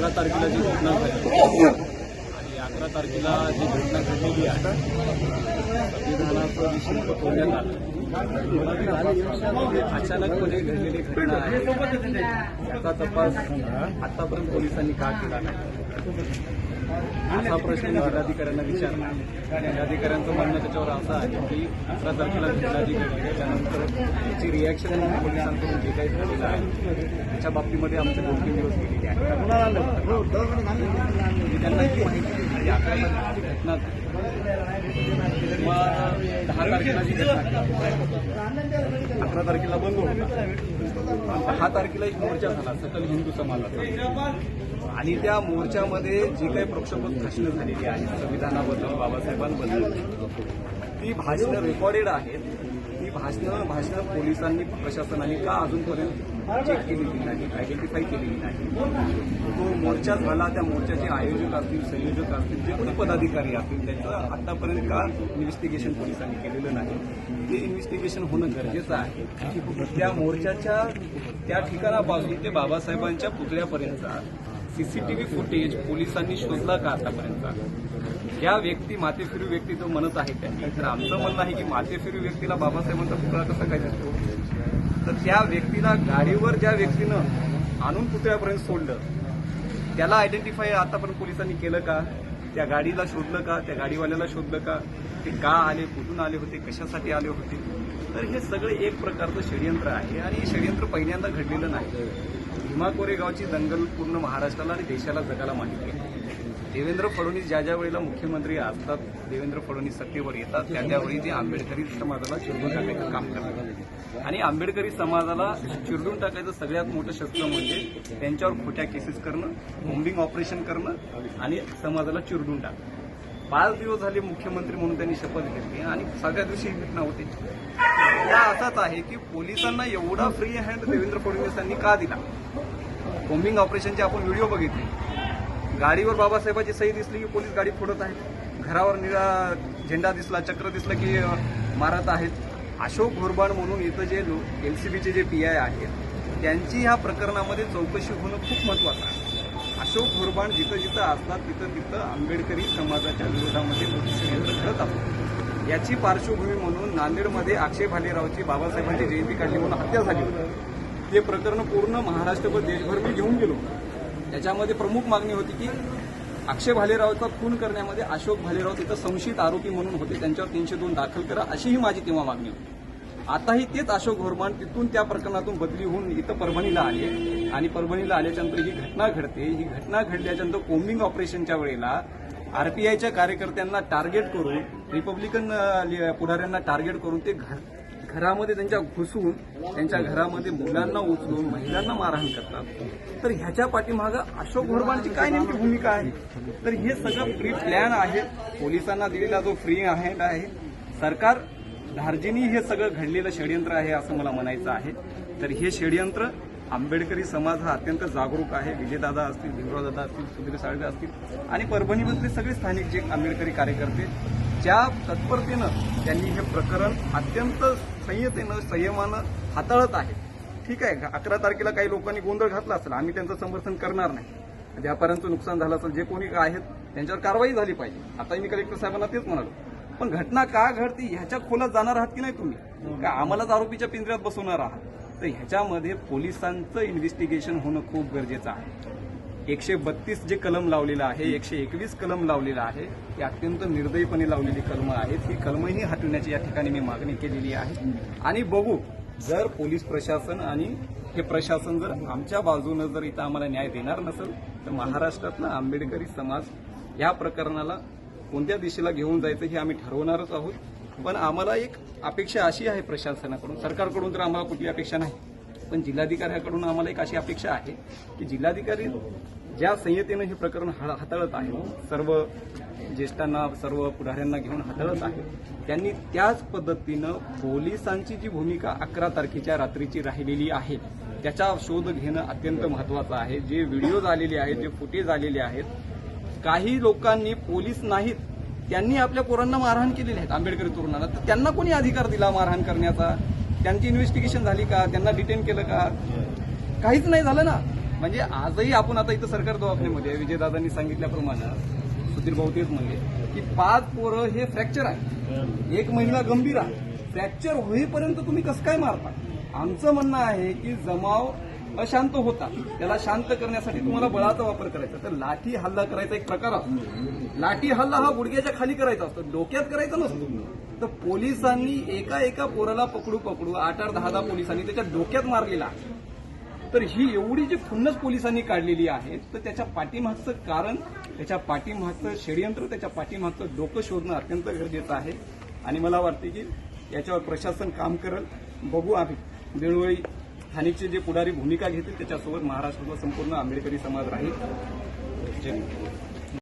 अकरा तारखेला जी घटना घडली. आणि अकरा तारखेला जी घटना घडलेली आहे संविधानाचं जी शिल्प तोडण्यात आलं. अचानकपणे घडलेली घटना आहे. त्याचा तपास आतापर्यंत पोलिसांनी का केला नाही? असा प्रश्न मी जिल्हाधिकाऱ्यांना विचारला जिल्हाधिकाऱ्यांचं म्हणणं त्याच्यावर असं आहे की अकरा तारखेला घटना जी घडली त्याच्यानंतर त्याची रिॲक्शन पोलिसांकडून जे काही झालेलं आहे त्याच्या बाबतीमध्ये आमचे दोन तीन दिवस गेलेले आहेत. मी त्यांना ही माहिती अकरा घटना मग दहा तारखेला जी घटना अकरा तारखेला बंद होता दहा तारखेला एक मोर्चा झाला सकल हिंदू समाजाचा. आणि त्या मोर्चामध्ये जी काही प्रक्षोभक भाषणं झालेली आहेत संविधानाबद्दल बाबासाहेबांबद्दल ती भाषणं रेकॉर्डेड आहेत. भाषणं भाषणं पोलिसांनी प्रशासनाने का अजूनपर्यंत चेक केलेली नाही आयडेंटिफाय केलेली नाही? तो मोर्चा झाला त्या मोर्चाचे आयोजक असतील संयोजक असतील जे कोणी पदाधिकारी असतील त्याचं आतापर्यंत का इन्व्हेस्टिगेशन पोलिसांनी केलेलं नाही? ते इन्व्हेस्टिगेशन होणं गरजेचं आहे. त्या मोर्चाच्या त्या ठिकाणापासून ते बाबासाहेबांच्या पुतळ्यापर्यंतचा सीसीटीव्ही फुटेज पोलिसांनी शोधला का आतापर्यंत? या व्यक्ती माथेफिरू व्यक्ती जो म्हणत आहे त्यांनी. तर आमचं म्हणणं आहे की मातेफिरू व्यक्तीला बाबासाहेबांचा पुतळा कसा काय दिसतो? तर त्या व्यक्तीला गाडीवर ज्या व्यक्तीनं आणून पुतळ्यापर्यंत सोडलं त्याला आयडेंटिफाय आतापर्यंत पोलिसांनी केलं का? त्या गाडीला शोधलं का? त्या गाडीवाल्याला शोधलं का? ते का आले कुठून आले होते कशासाठी आले होते? तर हे सगळं एक प्रकारचं षडयंत्र आहे आणि हे षडयंत्र पहिल्यांदा घडलेलं नाही. भीमा कोरेगावची दंगल पूर्ण महाराष्ट्राला आणि देशाला जगाला माहिती आहे देवेंद्र फडणवीस ज्या ज्या वेळेला मुख्यमंत्री असतात देवेंद्र फडणवीस सत्तेवर येतात त्या त्यावेळी ते आंबेडकरी समाजाला चिरडून टाकायचं काम करतात. आणि आंबेडकरी समाजाला चिरडून टाकायचं सगळ्यात मोठं शस्त्र म्हणजे त्यांच्यावर खोट्या केसेस करणं बॉम्बिंग ऑपरेशन करणं आणि समाजाला चिरडून टाकणं. पाच दिवस झाले मुख्यमंत्री म्हणून त्यांनी शपथ घेतली आणि सगळ्या दिवशी ही घटना होती. मुद्दा असाच आहे की पोलिसांना एवढा फ्री हँड देवेंद्र फडणवीसांनी का दिला? बॉम्बिंग ऑपरेशनचे आपण व्हिडिओ बघितले. गाडीवर बाबासाहेबाची सही दिसली की पोलीस गाडी फोडत आहेत. घरावर निळा झेंडा दिसला चक्र दिसलं की मारत आहेत. अशोक घोरबाण म्हणून इथं जे एल सी बीचे जे पी आय आहेत त्यांची ह्या प्रकरणामध्ये चौकशी होणं खूप महत्वाचं आहे. अशोक घोरबाण जिथं जिथं असतात तिथं तिथं आंबेडकरी समाजाच्या विरोधामध्ये मोठी षडयंत्र करत असतात. याची पार्श्वभूमी म्हणून नांदेडमध्ये अक्षय भालेरावची बाबासाहेबांची जयंती काढली म्हणून हत्या झाली होती. ते प्रकरण पूर्ण महाराष्ट्रभर देशभर मी घेऊन गेलो त्याच्यामध्ये प्रमुख मागणी होती की अक्षय भालेरावचा खून करण्यामध्ये अशोक भालेराव तिथं संशयित आरोपी म्हणून होते. त्यांच्यावर तीनशे दोन दाखल करा अशीही माझी तेव्हा मागणी होती. आताही तेच अशोक घोरमान तिथून त्या प्रकरणातून बदली होऊन इथं परभणीला आले. आणि परभणीला आल्याच्यानंतर ही घटना घडते. ही घटना घडल्याच्यानंतर कोम्बिंग ऑपरेशनच्या वेळेला आरपीआयच्या कार्यकर्त्यांना टार्गेट करून रिपब्लिकन पुढाऱ्यांना टार्गेट करून ते घर घरामध्ये त्यांच्या घुसून त्यांच्या घरामध्ये मुलांना उचलून महिलांना मारहाण करतात. तर ह्याच्या पाठीमागं अशोक घोरबांची काय नेमकी भूमिका आहे? तर हे सगळं प्री प्लॅन आहे. पोलिसांना दिलेला जो फ्री हँड आहे सरकार धार्जिनी हे सगळं घडलेलं षडयंत्र आहे असं मला म्हणायचं आहे. तर हे षडयंत्र आंबेडकरी समाज हा अत्यंत जागरूक आहे. विजयदादा असतील भीमरावदादा असतील सुधीर साळवे असतील आणि परभणीमधले सगळे स्थानिक जे आंबेडकरी कार्यकर्ते ज्या तत्परतेनं त्यांनी हे प्रकरण अत्यंत संयतेनं संयमानं हाताळत आहे ठीक आहे अकरा तारखेला काही लोकांनी गोंधळ घातला असेल आम्ही त्यांचं समर्थन करणार नाही. व्यापाऱ्यांचं नुकसान झालं असेल जे कोणी आहेत त्यांच्यावर कारवाई झाली पाहिजे. आता मी कलेक्टर साहेबांना तेच म्हणालो. पण घटना का घडती ह्याच्या खोलात जाणार आहात की नाही तुम्ही? का आम्हालाच आरोपीच्या पिंजऱ्यात बसवणार आहात? तर ह्याच्यामध्ये पोलिसांचं इन्व्हेस्टिगेशन होणं खूप गरजेचं आहे. एकशे बत्तीस जे कलम लावलेलं आहे एकशे एकवीस कलम लावलेलं आहे ही अत्यंत निर्दयीपणे लावलेली कलमं आहेत. ही कलमही हटवण्याची या ठिकाणी मी मागणी केलेली आहे. आणि बघू जर पोलीस प्रशासन आणि हे प्रशासन जर आमच्या बाजूनं जर इथं आम्हाला न्याय देणार नसेल तर महाराष्ट्रातला आंबेडकरी समाज या प्रकरणाला कोणत्या दिशेला घेऊन जायचं हे आम्ही ठरवणारच आहोत. पण आम्हाला एक अपेक्षा अशी आहे प्रशासनाकडून सरकारकडून तर आम्हाला कुठली अपेक्षा नाही. पण जिल्हाधिकाऱ्याकडून आम्हाला एक अशी अपेक्षा आहे की जिल्हाधिकारी ज्या संहितेनं हे प्रकरण हाताळत आहे सर्व ज्येष्ठांना सर्व पुढाऱ्यांना घेऊन हाताळत आहे त्यांनी त्याच पद्धतीनं पोलिसांची जी भूमिका अकरा तारखेच्या रात्रीची राहिलेली आहे त्याचा शोध घेणं अत्यंत महत्वाचं आहे. जे व्हिडिओज आलेले आहेत जे फुटेज आलेले आहेत काही लोकांनी पोलीस नाहीत त्यांनी आपल्या पोरांना मारहाण केलेली आहेत आंबेडकरी तरुणांना तर त्यांना कोणी अधिकार दिला मारहाण करण्याचा? त्यांची इन्व्हेस्टिगेशन झाली का? त्यांना डिटेन केलं का? काहीच नाही झालं ना. म्हणजे आजही आपण आता इथं सरकार दवाखान्यामध्ये विजयदादांनी सांगितल्याप्रमाणे सुधीर भाऊ तेच म्हणले की पाच पोरं हे फ्रॅक्चर आहे एक महिला गंभीर आहे. फ्रॅक्चर होईपर्यंत तुम्ही कसं काय मारता? आमचं म्हणणं आहे की जमाव अशांत होता. त्याला शांत करण्यासाठी तुम्हाला बळाचा वापर करायचा. तर लाठी हल्ला करायचा एक प्रकार असतो. लाठी हल्ला हा गुडघ्याच्या खाली करायचा असतो. डोक्यात करायचा नसतो. तर पोलिसांनी एका एका पोराला पकडू पकडू आठ आठ दहा दहा पोलिसांनी त्याच्या डोक्यात मारलेला तर ही एवढी जी खुन्नस पोलिसांनी काढलेली आहे तर त्याच्या पाठीमागचं कारण त्याच्या पाठीमागचं षडयंत्र त्याच्या पाठीमागचं डोकं शोधणं अत्यंत गरजेचं आहे. आणि मला वाटते की याच्यावर प्रशासन काम करेल. बघू आम्ही. वेळोवेळी स्थानिकचे जे पुढारी भूमिका घेतील त्याच्यासोबत महाराष्ट्र संपूर्ण आंबेडकरी समाज राहील. जय